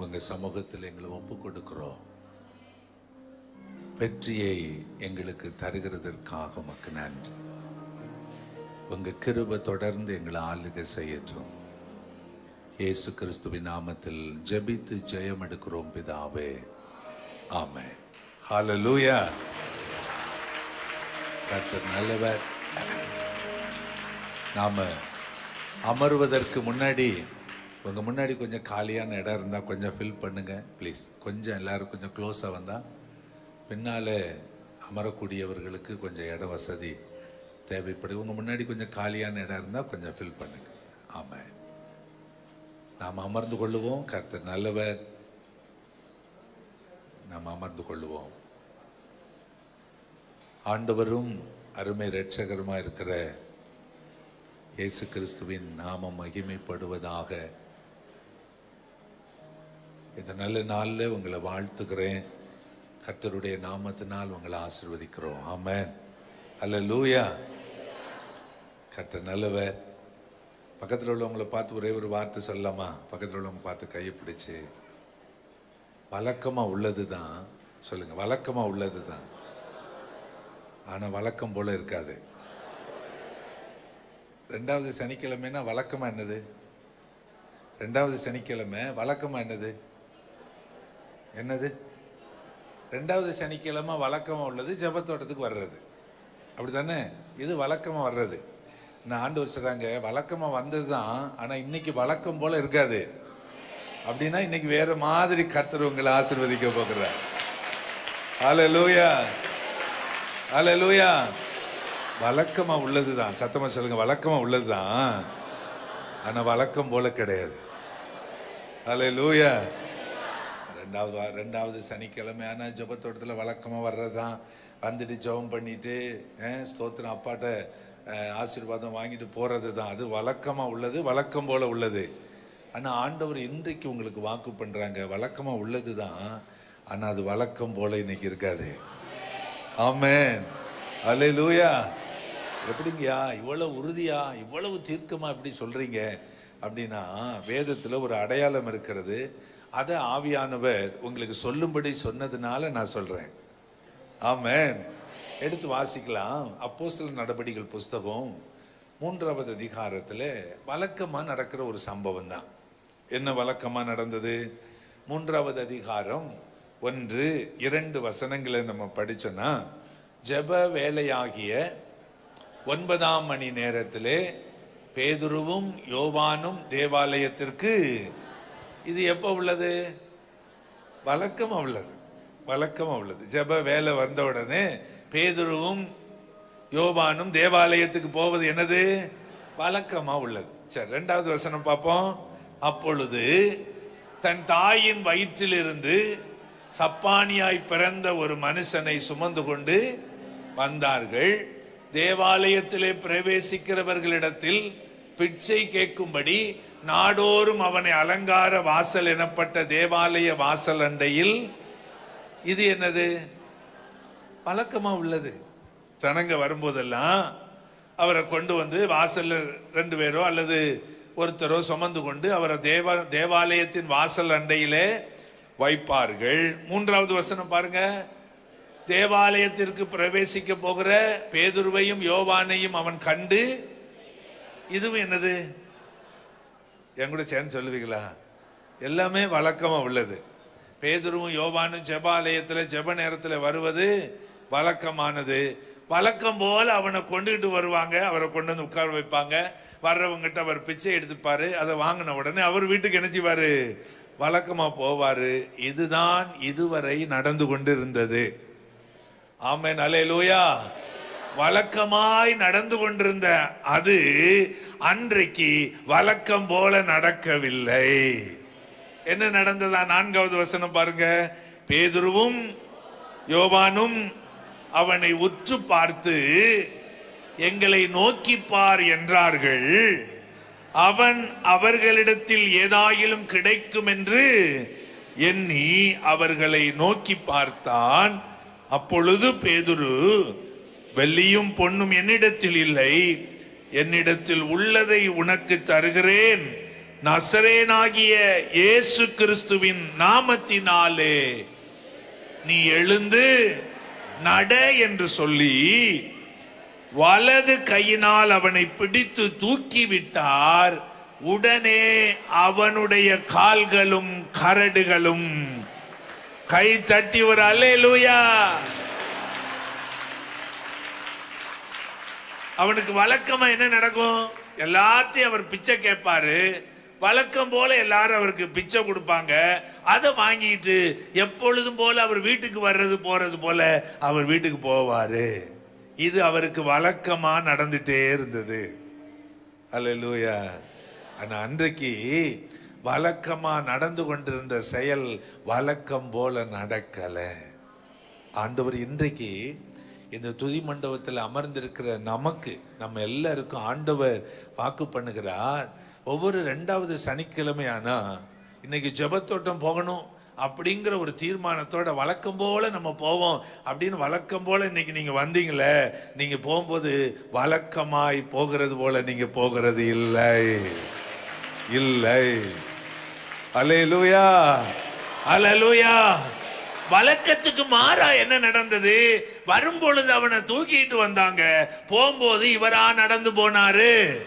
உங்க சமூகத்தில் எங்களை ஒப்பு கொடுக்கிறோம். வெற்றியை எங்களுக்கு தருகிறதற்காக உமக்கு நன்றி. உங்க கிருபை தொடர்ந்து எங்களை ஆளுகை செய்யட்டும். இயேசு கிறிஸ்துவின் நாமத்தில் ஜெபித்து ஜெயம் எடுக்கிறோம் பிதாவே. ஆமே ஹalleluya. கர்த்தர் நல்லவர். நாம அமர்வதற்கு முன்னாடி உங்கள் முன்னாடி கொஞ்சம் காலியான இடம் இருந்தால் கொஞ்சம் ஃபில் பண்ணுங்க ப்ளீஸ் கொஞ்சம் எல்லோரும் கொஞ்சம் க்ளோஸாக வந்தால் பின்னால் அமரக்கூடியவர்களுக்கு கொஞ்சம் இட வசதி தேவைப்படுது உங்கள் முன்னாடி கொஞ்சம் காலியான இடம் இருந்தால் கொஞ்சம் ஃபில் பண்ணுங்க. ஆமாம் நாம் அமர்ந்து கொள்ளுவோம். கர்த்தர் நல்லவர். நாம் அமர்ந்து கொள்ளுவோம். ஆண்டவரும் அருமை இரட்சகருமா இருக்கிற இயேசு கிறிஸ்துவின் நாமம் மகிமைப்படுவதாக இந்த நல்ல நாளில் உங்களை வாழ்த்துக்கிறேன் கத்தருடைய நாமத்தினால் உங்களை ஆசிர்வதிக்கிறோம். ஆமேன். அல்ல லூயா கத்தர் நல்லவர். பக்கத்தில் உள்ளவங்களை பார்த்து ஒரே ஒரு வார்த்தை சொல்லலாமா? பக்கத்தில் உள்ளவங்க பார்த்து கையை பிடிச்சி. வழக்கமாக உள்ளது தான் சொல்லுங்கள் வழக்கமாக உள்ளது தான் ஆனால் வழக்கம் போல் இருக்காது. ரெண்டாவது சனிக்கிழமைனா வழக்கமாக என்னது? ரெண்டாவது சனிக்கிழமை வழக்கமாக என்னது? என்னது? ரெண்டாவது சனிக்கிழமை வழக்கமாக உள்ளது ஜெபத்தோட்டத்துக்கு வர்றது. அப்படி தானே இது வழக்கமாக வர்றது. நான் ஆண்டு சொல்றாங்க வழக்கமாக வந்தது தான் ஆனால் இன்னைக்கு வழக்கம் போல் இருக்காது. அப்படின்னா இன்னைக்கு வேற மாதிரி கர்த்தர் உங்களை ஆசீர்வதிக்க போகிறார். லூயா வழக்கமாக உள்ளது தான் சத்தமா சொல்லுங்க வழக்கமா உள்ளதுதான். ஆனால் வழக்கம் போல கிடையாது. ஹalleluya. ரெண்டாவது ரெண்டாவது சனிக்கிழமை. ஆனால் ஜெபத்தோட்டத்துல வழக்கமாக வர்றதுதான். வந்துட்டு ஜெபம் பண்ணிட்டு ஸ்தோத்திரம் அப்பாட்ட ஆசீர்வாதம் வாங்கிட்டு போகிறது தான் அது வழக்கமாக உள்ளது வழக்கம் போல் உள்ளது. ஆனால் ஆண்டவர் இன்றைக்கு உங்களுக்கு வாக்கு பண்ணுறாங்க வழக்கமாக உள்ளது தான் ஆனால் அது வழக்கம் போல் இன்னைக்கு இருக்காது. அலே லூயா எப்படிங்கய்யா? இவ்வளவு உறுதியா? இவ்வளவு தீர்க்கமாக எப்படி சொல்கிறீங்க அப்படின்னா வேதத்தில் ஒரு அடையாளம் இருக்கிறது. அதை ஆவியானவர் உங்களுக்கு சொல்லும்படி சொன்னதுனால நான் சொல்கிறேன் ஆமென். எடுத்து வாசிக்கலாம். அப்போஸ்தலர் நடபடிகள் புஸ்தகம் மூன்றாவது அதிகாரத்தில் வழக்கமாக நடக்கிற ஒரு சம்பவம் தான் என்ன வழக்கமாக நடந்தது? மூன்றாவது அதிகாரம் ஒன்று இரண்டு வசனங்களை நம்ம படித்தோன்னா ஜப வேலையாகிய ஒன்பதாம் மணி நேரத்திலே பேதுருவும் யோவானும் தேவாலயத்திற்கு இது எப்போ உள்ளது? வழக்கமாக உள்ளது. வழக்கமாக உள்ளது. ஜெப வேலை வந்த உடனே பேதுருவும் யோபானும் தேவாலயத்துக்கு போவது என்னது? வழக்கமா உள்ளது. சரி ரெண்டாவது வசனம் பார்ப்போம். அப்பொழுது தன் தாயின் வயிற்றிலிருந்து சப்பானியாய் பிறந்த ஒரு மனுஷனை சுமந்து கொண்டு வந்தார்கள். தேவாலயத்திலே பிரவேசிக்கிறவர்களிடத்தில் பிச்சை கேட்கும்படி நாடோறும் அவனை அலங்கார வாசல் எனப்பட்ட தேவாலய வாசல் அண்டையில் இது என்னது? பழக்கமா உள்ளது. ஜனங்க வரும்போதெல்லாம் அவரை கொண்டு வந்து வாசல்ல ரெண்டு பேரோ அல்லது ஒருத்தரோ சுமந்து கொண்டு அவரை தேவ தேவாலயத்தின் வாசல் அண்டையிலே வைப்பார்கள். மூன்றாவது வசனம் பாருங்க. தேவாலயத்திற்கு பிரவேசிக்க போகிற பேதுருவையும் யோவானையும் அவன் கண்டு இதுவும் என்னது? என் கூட சேர்ந்து சொல்லுவீங்களா? எல்லாமே வழக்கமாக உள்ளது. பேதுருவும் யோபானும் செபாலயத்தில் ஜெப நேரத்தில் வருவது வழக்கமானது. வழக்கம் போல் அவனை கொண்டுகிட்டு வருவாங்க. அவரை கொண்டு வந்து உட்கார வைப்பாங்க. வர்றவங்ககிட்ட அவர் பிச்சை எடுத்துப்பார். அதை வாங்கின உடனே அவர் வீட்டுக்கு நினைச்சிவார் வழக்கமாக போவார். இதுதான் இதுவரை நடந்து கொண்டு இருந்தது ஆமே நலே லூயா வழக்கமாய் நடந்து கொண்டிருந்த அது அன்றைக்கு வழக்கம் போல நடக்கவில்லை. என்ன நடந்ததா? நான்காவது வசனம் பாருங்க. பேதுருவும் யோவானும் அவனை உற்று பார்த்து எங்களை நோக்கிப்பார் என்றார்கள். அவன் அவர்களிடத்தில் ஏதாயிலும் கிடைக்கும் என்று எண்ணி அவர்களை நோக்கி பார்த்தான். அப்பொழுது பேதுரு வெள்ளியும் பொண்ணும் என்னிடத்தில் இல்லை. என்னிடத்தில் உள்ளதை உனக்கு தருகிறேன். நசரேனாகிய இயேசு கிறிஸ்துவின் நாமத்தினாலே. நீ எழுந்து நட என்று சொல்லி வலது கையினால் அவனை பிடித்து தூக்கி விட்டார் உடனே அவனுடைய கால்களும் கரடுகளும். கை தட்டி ஒரு அல்லேலூயா! அவனுக்கு வழக்கமாக என்ன நடக்கும்? எல்லாத்தையும் அவர் பிச்சை கேட்பாரு. வழக்கம் போல எல்லாரும் அவருக்கு பிச்சை கொடுப்பாங்க. அதை வாங்கிட்டு எப்பொழுதும் போல அவர் வீட்டுக்கு வர்றது போறது போல அவர் வீட்டுக்கு போவார். இது அவருக்கு வழக்கமா நடந்துட்டே இருந்தது. அல்லேலூயா. ஆனால் அன்றைக்கு வழக்கமா நடந்து கொண்டிருந்த செயல் வழக்கம் போல நடக்கலை. ஆண்டவர் இன்றைக்கு இந்த துதி மண்டபத்தில் அமர்ந்திருக்கிற நமக்கு நம்ம எல்லாருக்கும் ஆண்டவர் வாக்கு பண்ணுகிறார். ஒவ்வொரு ரெண்டாவது சனிக்கிழமை ஆனால் இன்னைக்கு ஜெபத்தோட்டம் போகணும் அப்படிங்கிற ஒரு தீர்மானத்தோட வழக்கம் போல நம்ம போவோம் அப்படின்னு வழக்கம் போல இன்னைக்கு நீங்க வந்தீங்களே நீங்க போகும்போது வழக்கமாய் போகிறது போல நீங்க போகிறது இல்லை. இல்லை. அலையலூயா அலலூயா வழக்கத்துக்கு மாறா என்ன நடந்தது? வரும்பொழுது அவனை தூக்கிட்டு வந்தாங்க. போகும்போது இவரா நடந்து போனாரு.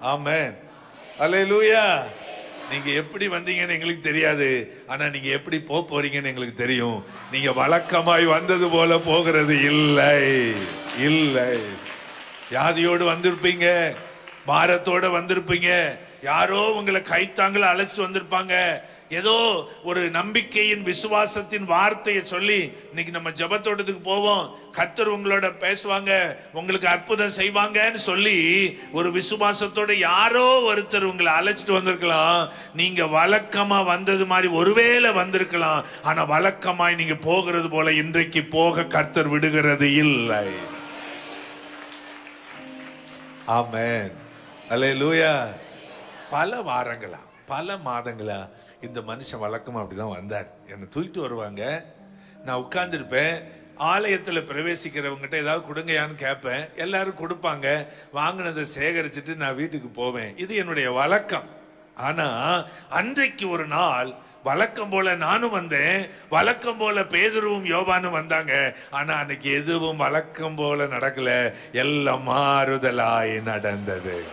ஆமென். லூயா நீங்க எப்படி வந்தீங்கன்னு எங்களுக்கு தெரியாது. ஆனா நீங்க எப்படி போக போறீங்கன்னு எங்களுக்கு தெரியும். நீங்க வழக்கமாய் வந்தது போல போகிறது இல்லை. இல்லை. வியாதியோடு வந்திருப்பீங்க. பாரத்தோட வந்திருப்பீங்க. யாரோ உங்களை கைத்தாங்கள அழைச்சிட்டு வந்திருப்பாங்க. ஏதோ ஒரு நம்பிக்கையின் விசுவாசத்தின் வார்த்தையை சொல்லி இன்னைக்கு நம்ம ஜெபத்தோட்டத்துக்கு போவோம். கர்த்தர் உங்களோட பேசுவாங்க உங்களுக்கு அற்புதம் செய்வாங்கன்னு சொல்லி ஒரு விசுவாசத்தோட யாரோ ஒருத்தர் உங்களை அழைச்சிட்டு வந்திருக்கலாம். நீங்க வழக்கமா வந்தது மாதிரி ஒருவேளை வந்திருக்கலாம். ஆனா வழக்கமாய் நீங்க போகிறது போல இன்றைக்கு போக கர்த்தர் விடுகிறது இல்லை. ஆமென். அல்லேலூயா. பல வாரங்களா பல மாதங்களா இந்த மனுஷன் வழக்கமா அப்படிதான் வந்தார். என்னை தூக்கிட்டு வருவாங்க. நான் உட்கார்ந்துருப்பேன். ஆலயத்தில் பிரவேசிக்கிறவங்ககிட்ட ஏதாவது கொடுங்கயான்னு கேட்பேன். எல்லாரும் கொடுப்பாங்க. வாங்கினதை சேகரிச்சுட்டு நான் வீட்டுக்கு போவேன். இது என்னுடைய வழக்கம். ஆனா அன்றைக்கு ஒரு நாள் வழக்கம் போல நானும் வந்தேன். வழக்கம் போல பேதுருவும் யோபானும் வந்தாங்க. ஆனா அன்னைக்கு எதுவும் வழக்கம் போல நடக்கல. எல்லாம் மாறுதலாய் நடந்தது.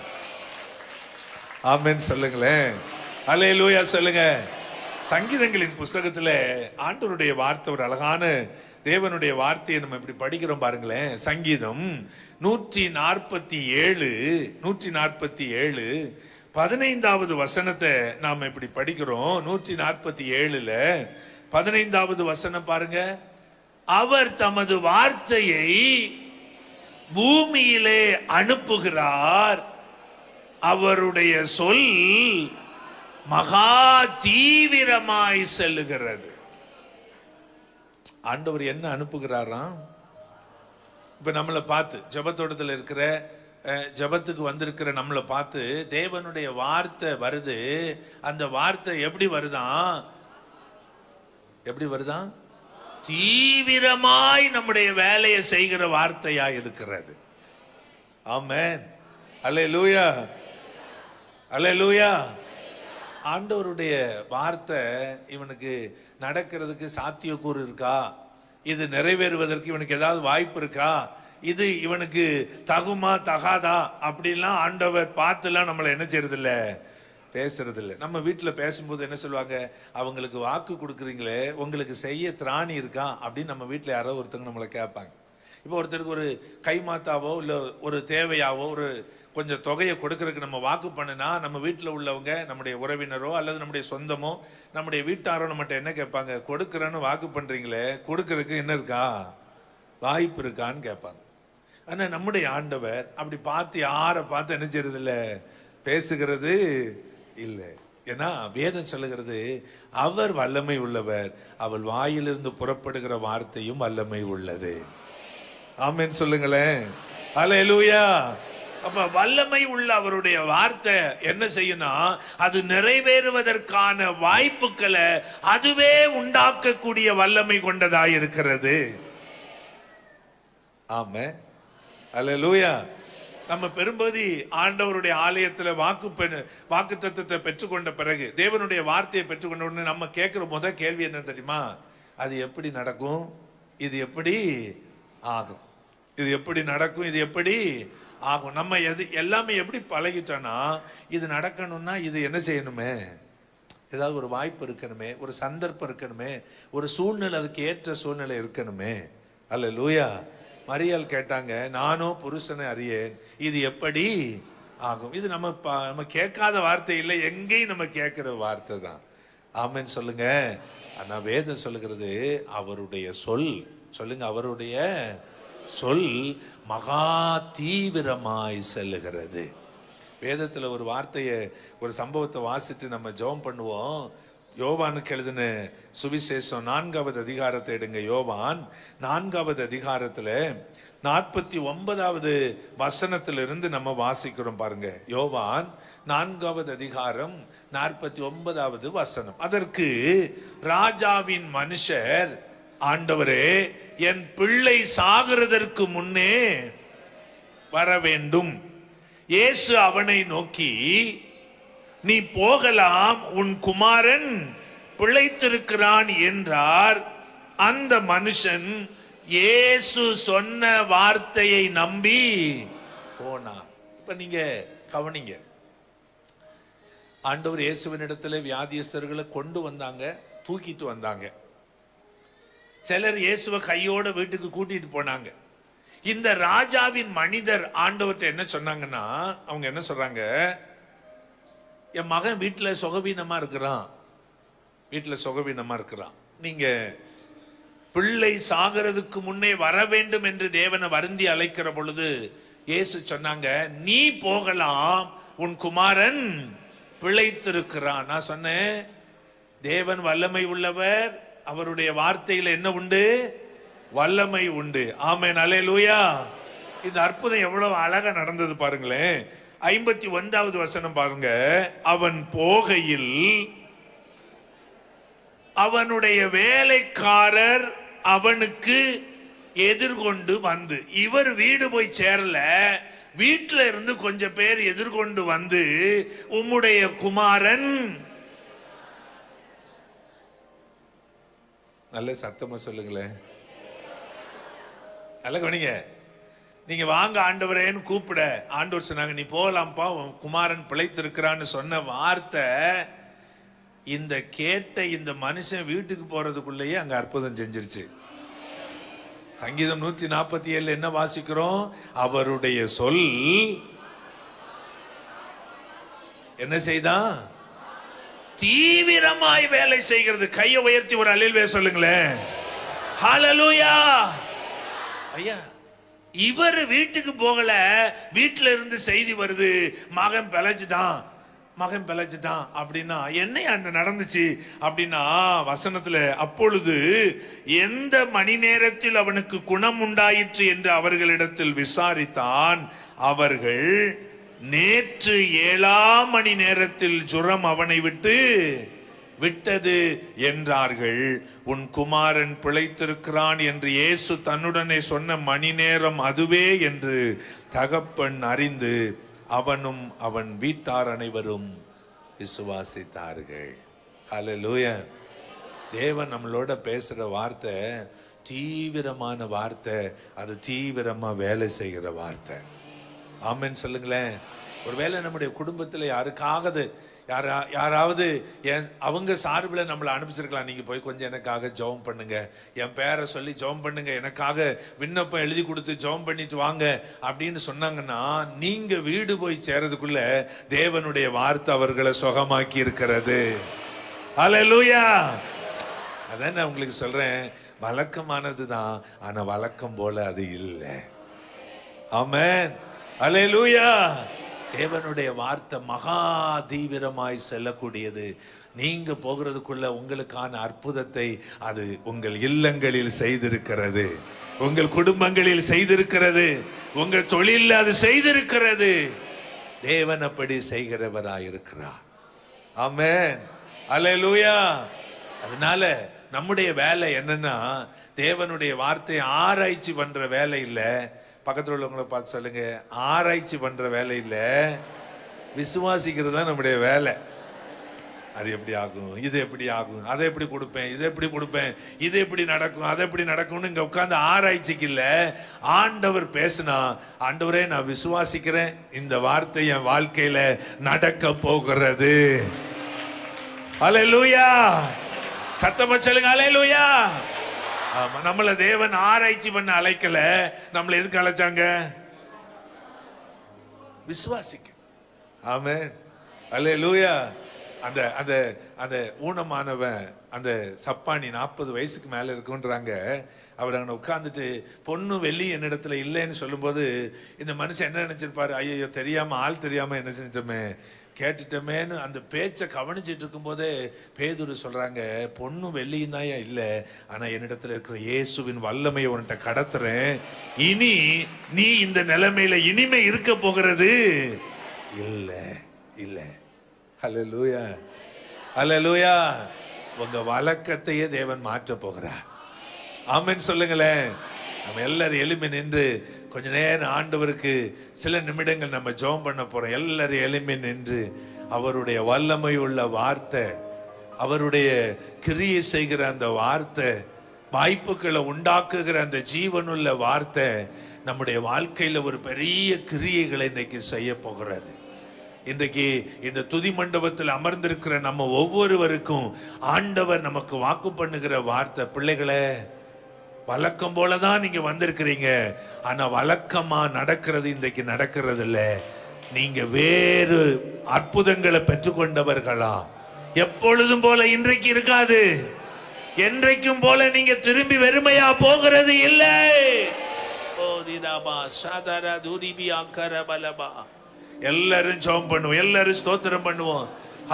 ஆமேன்னு சொல்லுங்களேன். அல்லேலூயா சொல்லுங்க. சங்கீதங்களின் புஸ்தகத்தில் ஆண்டவருடைய வார்த்தை ஒரு அழகான தேவனுடைய வார்த்தையை நம்ம இப்படி படிக்கிறோம் பாருங்களேன். சங்கீதம் நூற்றி நாற்பத்தி ஏழு நூற்றி நாற்பத்தி ஏழு பதினைந்தாவது வசனத்தை நாம் இப்படி படிக்கிறோம். நூற்றி நாற்பத்தி ஏழில் பதினைந்தாவது வசனம் பாருங்க. அவர் தமது வார்த்தையை பூமியிலே அனுப்புகிறார். அவருடைய சொல் மகா தீவிரமாய் செல்லுகிறது. ஆண்டவர் என்ன அனுப்புகிறாராம்? இப்ப நம்மளை பார்த்து ஜபத்தோட்டத்தில் இருக்கிற ஜபத்துக்கு ஜெபத்துக்கு வந்திருக்கிற நம்மளை பார்த்து தேவனுடைய வார்த்தை வருது. அந்த வார்த்தை எப்படி வருதான் எப்படி வருதான் தீவிரமாய் நம்முடைய வேலையை செய்கிற வார்த்தையா இருக்கிறது. ஆமேன். அல்ல லூயா அல்ல லூயா ஆண்டவருடைய வார்த்தை இவனுக்கு நடக்கிறதுக்கு சாத்தியக்கூறு இருக்கா? இது நிறைவேறுவதற்கு இவனுக்கு ஏதாவது வாய்ப்பு இருக்கா? இது இவனுக்கு தகுமா தகாதா? அப்படிலாம் ஆண்டவர் பார்த்துலாம் நம்மளை என்ன செய்யறதில்ல? பேசுறதில்ல. நம்ம வீட்டில் பேசும்போது என்ன சொல்லுவாங்க? அவங்களுக்கு வாக்கு கொடுக்குறீங்களே உங்களுக்கு செய்ய திராணி இருக்கா? அப்படின்னு நம்ம வீட்டில் யாரோ ஒருத்தங்க நம்மளை கேட்பாங்க. இப்போ ஒருத்தருக்கு ஒரு கைமாத்தாவோ இல்லை ஒரு தேவையாவோ ஒரு கொஞ்சம் தொகையை கொடுக்கறதுக்கு நம்ம வாக்கு பண்ணுனா நம்ம வீட்டில் உள்ளவங்க நம்முடைய உறவினரோ அல்லது நம்முடைய சொந்தமோ நம்முடைய வீட்டாரோ நம்மகிட்ட என்ன கேட்பாங்க? கொடுக்குறேன்னு வாக்கு பண்ணுறீங்களே கொடுக்கறதுக்கு என்ன இருக்கா? வாய்ப்பு இருக்கான்னு கேட்பாங்க. ஆனால் நம்முடைய ஆண்டவர் அப்படி பார்த்து யாரை பார்த்து என்ன செய்யறது இல்லை பேசுகிறது இல்லை. ஏன்னா வேதம் சொல்லுகிறது அவர் வல்லமை உள்ளவர் அவள் வாயிலிருந்து புறப்படுகிற வார்த்தையும் வல்லமை உள்ளது. ஆமேன்னு சொல்லுங்களேன். அல்லேலூயா அப்ப வல்லமை உள்ள அவருடைய வார்த்தை என்ன செய்யணும் அது நிறைவேறுவதற்கான வாய்ப்புகளை அதுவே உண்டாக்கக்கூடிய வல்லமை கொண்டதாய் இருக்கிறது. ஆமே. அல்லேலூயா. நம்ம பெரும்பகுதி ஆண்டவருடைய ஆலயத்துல வாக்கு வாக்கு தத்துவத்தை பெற்றுக்கொண்ட பிறகு தேவனுடைய வார்த்தையை பெற்றுக்கொண்ட உடனே நம்ம கேட்கிற முத கேள்வி என்ன தெரியுமா? அது எப்படி நடக்கும்? இது எப்படி ஆகும்? இது எப்படி நடக்கும்? இது எப்படி ஆகும். நம்ம எது எல்லாமே எப்படி பழகிட்டோம்னா இது நடக்கணும்னா இது என்ன செய்யணுமே? ஏதாவது ஒரு வாய்ப்பு இருக்கணுமே? ஒரு சந்தர்ப்பம் இருக்கணுமே? ஒரு சூழ்நிலை அதுக்கு ஏற்ற சூழ்நிலை இருக்கணுமே? அல்ல லூயா மரியால் கேட்டாங்க நானும் புருஷனை அறியேன். இது எப்படி ஆகும்? இது நம்ம ப- நம்ம கேட்காத வார்த்தை இல்லை. எங்கேயும் நம்ம கேட்குற வார்த்தை தான். ஆமேன்னு சொல்லுங்க. ஆனால் வேதம் சொல்லுகிறது அவருடைய சொல். சொல்லுங்க அவருடைய சொல் மகா தீவிரமாய் செல்லுகிறது. வேதத்தில் ஒரு வார்த்தையை ஒரு சம்பவத்தை வாசிட்டு நம்ம ஜெபம் பண்ணுவோம். யோவானுக்கு எழுதின சுவிசேஷம் நான்காவது அதிகாரத்தை எடுங்க யோவான் நான்காவது அதிகாரத்தில் நாற்பத்தி ஒன்பதாவது வசனத்திலிருந்து நம்ம வாசிக்கிறோம் பாருங்க. யோவான் நான்காவது அதிகாரம் நாற்பத்தி ஒன்பதாவது வசனம். அதற்கு ராஜாவின் மனுஷர் ஆண்டவரே என் பிள்ளை சாகிறதற்கு முன்னே வர வேண்டும். இயேசு அவனை நோக்கி நீ போகலாம் உன் குமாரன் பிழைத்திருக்கிறான் என்றார். அந்த மனுஷன் இயேசு சொன்ன வார்த்தையை நம்பி போனான். இப்ப நீங்க கவனிங்க. ஆண்டவர் இயேசுவினிடத்துல வியாதியஸ்தர்களை கொண்டு வந்தாங்க தூக்கிட்டு வந்தாங்க. சிலர் இயேசுவை கையோட வீட்டுக்கு கூட்டிட்டு போனாங்க. இந்த ராஜாவின் மனிதர் ஆண்டவர்கிட்ட என்ன சொன்னாங்கன்னா அவங்க என்ன சொல்றாங்க? என் மகன் வீட்டில் சுகவீனமா இருக்கிறான். வீட்டில் சுகவீனமா இருக்கிறான். நீங்க பிள்ளை சாகிறதுக்கு முன்னே வர வேண்டும் என்று தேவனை வருந்தி அழைக்கிற பொழுது இயேசு சொன்னாங்க நீ போகலாம் உன் குமாரன் பிழைத்திருக்கிறான். நான் சொன்னேன் தேவன் வல்லமை உள்ளவர் அவருடைய வார்த்தையில என்ன உண்டு? வல்லமை உண்டு. ஆமென். அல்லேலூயா. இந்த அற்புதம் எவ்வளவு அழகா நடந்தது பாருங்களேன். ஐம்பத்தி ஒன்றாவது வசனம் பாருங்க. அவன் போகையில் அவனுடைய வேலைக்காரர் அவனுக்கு எதிர்கொண்டு வந்து இவர் வீடு போய் சேரல வீட்டில் இருந்து கொஞ்சம் பேர் எதிர்கொண்டு வந்து உம்முடைய குமாரன் நல்ல சத்தமாக சொல்லுங்களேன். நல்ல கவனிங்க. நீங்க வாங்க ஆண்டவரேன்னு கூப்பிட ஆண்டவர் சொன்னாங்க நீ போகலாம்ப்பா உன் குமாரன் பிழைத்திருக்கிறான்னு சொன்ன வார்த்தை இந்த கேட்ட இந்த மனுஷன் வீட்டுக்கு போறதுக்குள்ளேயே அங்க அற்புதம் செஞ்சிருச்சு. சங்கீதம் நூற்றி நாற்பத்தி ஏழு என்ன வாசிக்கிறோம்? அவருடைய சொல் என்ன செய்தான்? தீவிரமாய் வேலை செய்கிறது. கையை உயர்த்தி ஒரு அலில்வே சொல்லுங்களேன். ஹalleluya ஐயா இவர் வீட்டுக்கு போகல. வீட்டில இருந்து செய்தி வருது. மகன் பிழைச்சிட்டான். மகன் பிழைச்சிட்டான் அப்படின்னா என்ன அந்த நடந்துச்சு? அப்படின்னா வசனத்துல அப்பொழுது எந்த மணி நேரத்தில் அவனுக்கு குணம் உண்டாயிற்று என்று அவர்களிடத்தில் விசாரித்தான். அவர்கள் நேற்று ஏழாம் மணி நேரத்தில் ஜுரம் அவனை விட்டு விட்டது என்றார்கள். உன் குமாரன் பிழைத்திருக்கிறான் என்று இயேசு தன்னுடனே சொன்ன மணி நேரம் அதுவே என்று தகப்பன் அறிந்து அவனும் அவன் வீட்டார் அனைவரும் விசுவாசித்தார்கள். அலலூய தேவன் நம்மளோட பேசுகிற வார்த்தை தீவிரமான வார்த்தை அது தீவிரமாக வேலை செய்கிற வார்த்தை. ஆமென் சொல்லுங்களேன். ஒருவேளை நம்முடைய குடும்பத்தில் யாருக்காவது யாரா யாராவது என் அவங்க சார்பில் நம்மளை அனுப்பிச்சிருக்கலாம். நீங்கள் போய் கொஞ்சம் எனக்காக ஜெபம் பண்ணுங்க. என் பேரை சொல்லி ஜெபம் பண்ணுங்க. எனக்காக விண்ணப்பம் எழுதி கொடுத்து ஜெபம் பண்ணிட்டு வாங்க அப்படின்னு சொன்னாங்கன்னா நீங்கள் வீடு போய் சேரதுக்குள்ள தேவனுடைய வார்த்தை அவர்களை சுகமாக்கி இருக்கிறது. அல்லேலூயா அதான் நான் உங்களுக்கு சொல்கிறேன் வழக்கமானது தான் ஆனால் வழக்கம் போல அது இல்லை. ஆமென் அல்லேலூயா தேவனுடைய வார்த்தை மகா தீவிரமாய் செல்லக்கூடியது. நீங்க போகிறதுக்குள்ள உங்களுக்கான அற்புதத்தை அது உங்கள் இல்லங்களில் செய்திருக்கிறது. உங்கள் குடும்பங்களில் செய்திருக்கிறது. உங்கள் தொழிலில் அது செய்திருக்கிறது. தேவன் அப்படி செய்கிறவராயிருக்கிறார். ஆமென். லூயா அதனால நம்முடைய வேலை என்னன்னா தேவனுடைய வார்த்தையை ஆராய்ச்சி பண்ற வேலை இல்லை. பக்கத்தில் உள்ளவங்களை பார்த்து சொல்லுங்க ஆராய்ச்சி பண்ற வேலை விசுவாசிக்கிறது தான் நம்முடைய வேலை. அது எப்படி ஆகும்? இது எப்படி ஆகும்? அதை எப்படி கொடுப்பேன்? இதை எப்படி கொடுப்பேன்? இது எப்படி நடக்கும்? அதை எப்படி நடக்கும்னு இங்க உட்காந்து ஆராய்ச்சிக்கு இல்லை. ஆண்டவர் பேசினா ஆண்டவரே நான் விசுவாசிக்கிறேன். இந்த வார்த்தை என் வாழ்க்கையில நடக்க போகிறது. அலையலூயா சத்தமா சொல்லுங்க அலை லூயா நம்மள தேவன் ஆராய்ச்சி பண்ண அழைக்கல. நம்மள எதுக்கு அழைச்சாங்க? விசுவாசிக்க. ஆமென். அல்லேலூயா. அந்த அந்த அந்த ஊனமானவன் அந்த சப்பானி நாற்பது வயசுக்கு மேல இருக்குன்றாங்க. அவர் அங்கே உட்கார்ந்துட்டு பொண்ணு வெள்ளி என்னிடத்துல இல்லைன்னு சொல்லும்போது இந்த மனுஷன் என்ன நினைச்சிருப்பாரு? ஐயோ தெரியாம ஆள் தெரியாம என்ன செஞ்சிட்டோமே. கேட்டுட்டோமேன்னு அந்த பேச்சை கவனிச்சிட்டு இருக்கும்போதே பேதுரு சொல்கிறாங்க பொண்ணும் வெள்ளியும் தான் இல்லை ஆனால் என்னிடத்துல இருக்கிற இயேசுவின் வல்லமையை உன்கிட்ட கடத்துறேன். இனி நீ இந்த நிலைமையில இனிமே இருக்க போகிறது இல்லை இல்லை. ஹலோ லூயா ஹலோ லூயா உங்கள் வழக்கத்தையே தேவன் மாற்ற போகிறார். ஆமென் சொல்லுங்களேன். நம்ம எல்லாரும் எளிமை நின்று கொஞ்ச நேரம் ஆண்டவருக்கு சில நிமிடங்கள் நம்ம ஜெபம் பண்ண போறோம். எல்லாரும் எளிமை நின்று அவருடைய வல்லமை உள்ள வார்த்தை அவருடைய கிரியை செய்கிற அந்த வார்த்தை வாய்ப்புகளை உண்டாக்குகிற அந்த ஜீவனுள்ள வார்த்தை நம்முடைய வாழ்க்கையில ஒரு பெரிய கிரியைகளை இன்னைக்கு செய்ய போகிறது. இன்றைக்கு இந்த துதி மண்டபத்தில் அமர்ந்திருக்கிற நம்ம ஒவ்வொருவருக்கும் ஆண்டவர் நமக்கு வாக்கு பண்ணுகிற வார்த்தை பிள்ளைகளை வழக்கம் போல தான் நீங்கள் வந்திருக்கிறீங்க. ஆனால் வழக்கமாக நடக்கிறது இன்றைக்கு நடக்கிறது இல்லை நீங்கள் வேறு அற்புதங்களை பெற்றுக்கொண்டவர்களா எப்பொழுதும் போல இன்றைக்கு இருக்காது. என்றைக்கும் போல நீங்க திரும்பி வெறுமையா போகிறது இல்லை. எல்லாரும் ஜோம் பண்ணுவோம் எல்லாரும் ஸ்தோத்திரம் பண்ணுவோம்.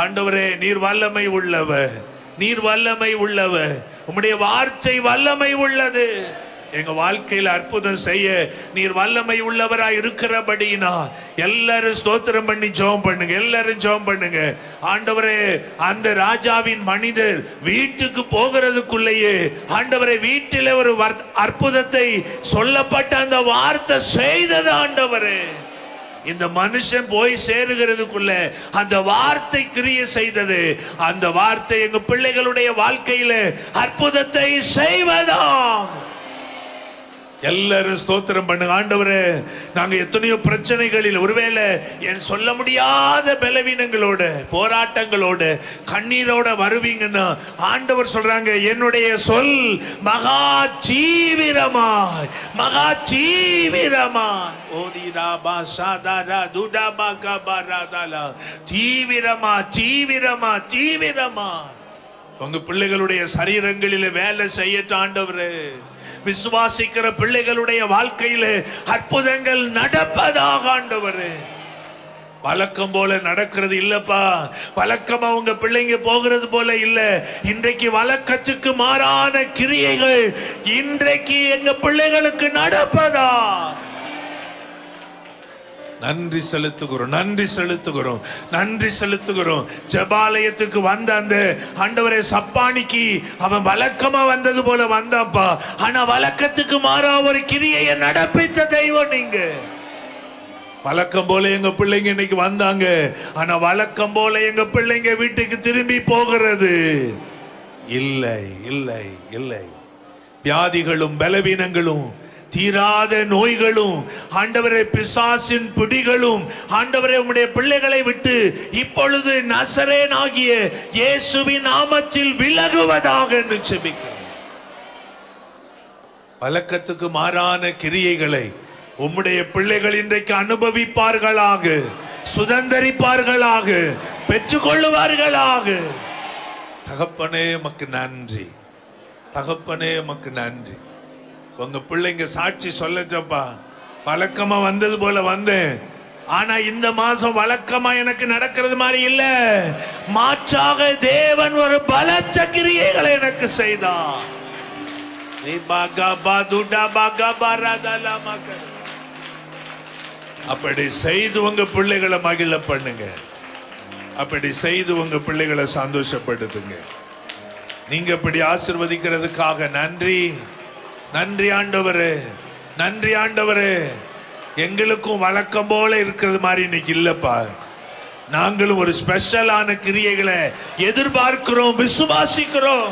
ஆண்டவரே நீர் வல்லமை உள்ளவர். நீர் வல்லமை உள்ளவர். உம்முடைய வார்த்தை வல்லமை உள்ளது. எங்க வாழ்க்கையில் அற்புதம் செய்ய நீர் வல்லமை உள்ளவரா இருக்கிறபடினா எல்லாரும் ஸ்தோத்திரம் பண்ணி ஜோம் பண்ணுங்க. எல்லாரும் ஜோம் பண்ணுங்க. ஆண்டவரே அந்த ராஜாவின் மனிதர் வீட்டுக்கு போகிறதுக்குள்ளேயே ஆண்டவரே வீட்டில் ஒரு வர்- அற்புதத்தை சொல்லப்பட்ட அந்த வார்த்தை செய்தது ஆண்டவரே. இந்த மனுஷன் போய் சேருகிறதுக்குள்ள அந்த வார்த்தை கிரிய செய்தது. அந்த வார்த்தை எங்க பிள்ளைகளுடைய வாழ்க்கையில அற்புதத்தை செய்வதாம். எல்லாரும் ஸ்தோத்திரம் பண்ணுங்க. ஆண்டவரே நாங்கள் எத்தனையோ பிரச்சனைகளில் ஒருவேளை என் சொல்ல முடியாத பலவீனங்களோட போராட்டங்களோட கண்ணீரோட வருவீங்கன்னா ஆண்டவர் சொல்றாங்க என்னுடைய சொல் மகா ஜீவிரமாய் மகா ஜீவிரமாய் ஓதிராபா சாதாரா துடாபா கபாராதாலா தீவிரமா தீவிரமா தீவிரமா. உங்க பிள்ளைகளுடைய சரீரங்களில் வேலை செய்யட்ட ஆண்டவரே. விசுவாசிக்கிற பிள்ளைகளுடைய வாழ்க்கையில அற்புதங்கள் நடப்பதாக ஆண்டவரே. வழக்கம் போல நடக்கிறது இல்லப்பா. வழக்கம் அவங்க பிள்ளைங்க போகிறது போல இல்ல. இன்றைக்கு வழக்கத்துக்கு மாறான கிரியைகள் இன்றைக்கு எங்க பிள்ளைகளுக்கு நடப்பதா? நன்றி செலுத்துகிறோம் நன்றி செலுத்துகிறோம் நன்றி செலுத்துகிறோம். ஜபாலயத்துக்கு வந்த அந்த ஆண்டவரே சப்பானிக்கு அவன் வழக்கமா வந்தது போல வந்தாப்பா ஆனா வழக்கத்துக்கு மாறா ஒரு கிரியையை நடப்பித்த தெய்வம் நீங்க. வழக்கம் போல எங்க பிள்ளைங்க இன்னைக்கு வந்தாங்க. ஆனா வழக்கம் போல எங்க பிள்ளைங்க வீட்டுக்கு திரும்பி போகிறது. இல்லை இல்லை இல்லை. வியாதிகளும் பலவீனங்களும் தீராத நோய்களும் ஆண்டவரே பிசாசின் பிடிகளும் ஆண்டவரே உம்முடைய பிள்ளைகளை விட்டு இப்பொழுது நசரேன் ஆகிய இயேசுவின் நாமத்தில் விலகுவதாக என்று செபிக்கிறேன். வழக்கத்துக்கு மாறான கிரியைகளை உம்முடைய பிள்ளைகள் இன்றைக்கு அனுபவிப்பார்களாக சுதந்தரிப்பார்களாக பெற்றுக்கொள்ளுவார்களாக. தகப்பனே மக்கு நன்றி. தகப்பனே மக்கு நன்றி. உங்க பிள்ளைங்க சாட்சி சொல்லச்சப்பா. வழக்கமா வந்தது போல வந்தேன். ஆனா இந்த மாசம் வழக்கமா எனக்கு நடக்கிறது மாதிரி இல்ல. மாற்றாக தேவன் ஒரு பலச்ச கிரியைகளை எனக்கு செய்தார். அப்படி செய்து உங்க பிள்ளைகளை மகிழ பண்ணுங்க. அப்படி செய்து உங்க பிள்ளைகளை சந்தோஷப்படுத்துங்க. நீங்க இப்படி ஆசிர்வதிக்கிறதுக்காக நன்றி. நன்றி ஆண்டவரே நன்றி ஆண்டவரே. எங்களுக்கும் வழக்கம் போல இருக்கிறது மாதிரி இன்னைக்கு இல்லைப்பா. நாங்களும் ஒரு ஸ்பெஷலான கிரியைகளை எதிர்பார்க்கிறோம் விசுவாசிக்கிறோம்.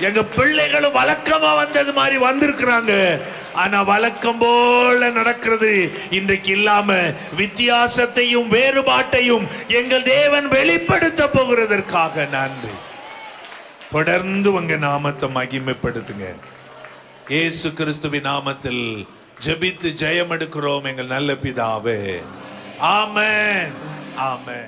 எங்க பிள்ளைகளும் வழக்கமா வந்தது மாதிரி வந்திருக்கிறாங்க. ஆனா வழக்கம் போல நடக்கிறது இன்றைக்கு இல்லாம வித்தியாசத்தையும் வேறுபாட்டையும் எங்கள் தேவன் வெளிப்படுத்த போகிறதற்காக நன்றி. தொடர்ந்து உங்க நாமத்தை மகிமைப்படுத்துங்க. இயேசு கிறிஸ்துவின் நாமத்தில் ஜெபித்து ஜெயம் எடுக்கிறோம் எங்கள் நல்ல பிதாவே. ஆமே ஆமே